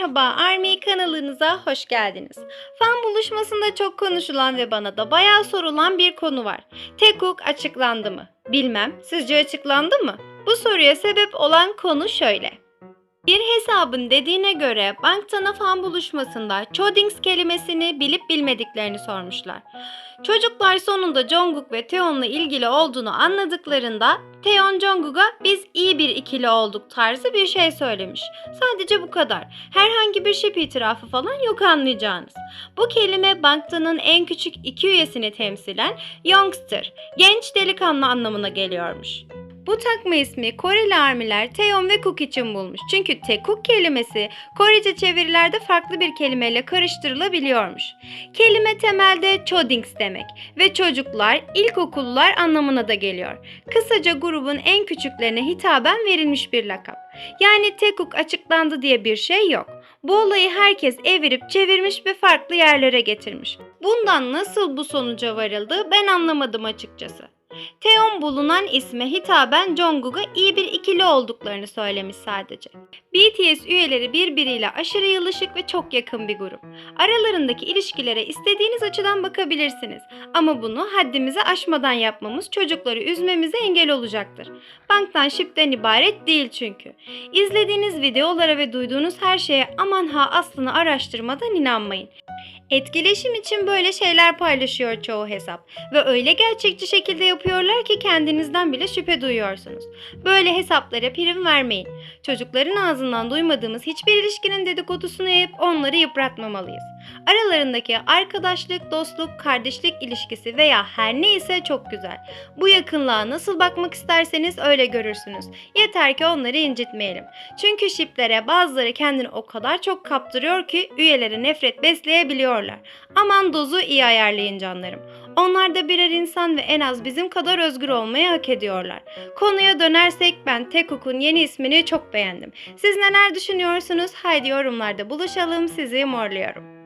Merhaba Army kanalınıza hoş geldiniz. Fan buluşmasında çok konuşulan ve bana da bayağı sorulan bir konu var. Tekuk açıklandı mı? Bilmem. Sizce açıklandı mı? Bu soruya sebep olan konu şöyle. Bir hesabın dediğine göre Bangtan'a fan buluşmasında Chodings kelimesini bilip bilmediklerini sormuşlar. Çocuklar sonunda Jungkook ve Taeyeon'la ilgili olduğunu anladıklarında Taeyeon Jungkook'a biz ikili olduk tarzı bir şey söylemiş. Sadece bu kadar. Herhangi bir şip itirafı falan yok anlayacağınız. Bu kelime Bangtan'ın en küçük iki üyesini temsilen youngster, genç delikanlı anlamına geliyormuş. Bu takma ismi Koreli armiler Taeyeon ve Cook için bulmuş. Çünkü Tekuk kelimesi Korece çevirilerde farklı bir kelimeyle karıştırılabiliyormuş. Kelime temelde Chodings demek ve çocuklar, ilkokullular anlamına da geliyor. Kısaca grubun en küçüklerine hitaben verilmiş bir lakap. Yani Tekuk açıklandı diye bir şey yok. Bu olayı herkes evirip çevirmiş ve farklı yerlere getirmiş. Bundan nasıl bu sonuca varıldı ben anlamadım açıkçası. Taeyeon bulunan isme hitaben Jungkook'a iyi bir ikili olduklarını söylemiş sadece. BTS üyeleri birbiriyle aşırı yılışık ve çok yakın bir grup. Aralarındaki ilişkilere istediğiniz açıdan bakabilirsiniz. Ama bunu haddimizi aşmadan yapmamız çocukları üzmemize engel olacaktır. Banktan şipten ibaret değil çünkü. İzlediğiniz videolara ve duyduğunuz her şeye aman ha aslını araştırmadan inanmayın. Etkileşim için böyle şeyler paylaşıyor çoğu hesap ve öyle gerçekçi şekilde yapıyorlar ki kendinizden bile şüphe duyuyorsunuz. Böyle hesaplara prim vermeyin. Çocukların ağzından duymadığımız hiçbir ilişkinin dedikodusunu yayıp onları yıpratmamalıyız. Aralarındaki arkadaşlık, dostluk, kardeşlik ilişkisi veya her neyse çok güzel. Bu yakınlığa nasıl bakmak isterseniz öyle görürsünüz. Yeter ki onları incitmeyelim. Çünkü şiplere bazıları kendini o kadar çok kaptırıyor ki üyelere nefret besleyebiliyorlar. Aman dozu iyi ayarlayın canlarım. Onlar da birer insan ve en az bizim kadar özgür olmayı hak ediyorlar. Konuya dönersek ben Tekuk'un yeni ismini çok beğendim. Siz neler düşünüyorsunuz? Haydi yorumlarda buluşalım. Sizi morluyorum.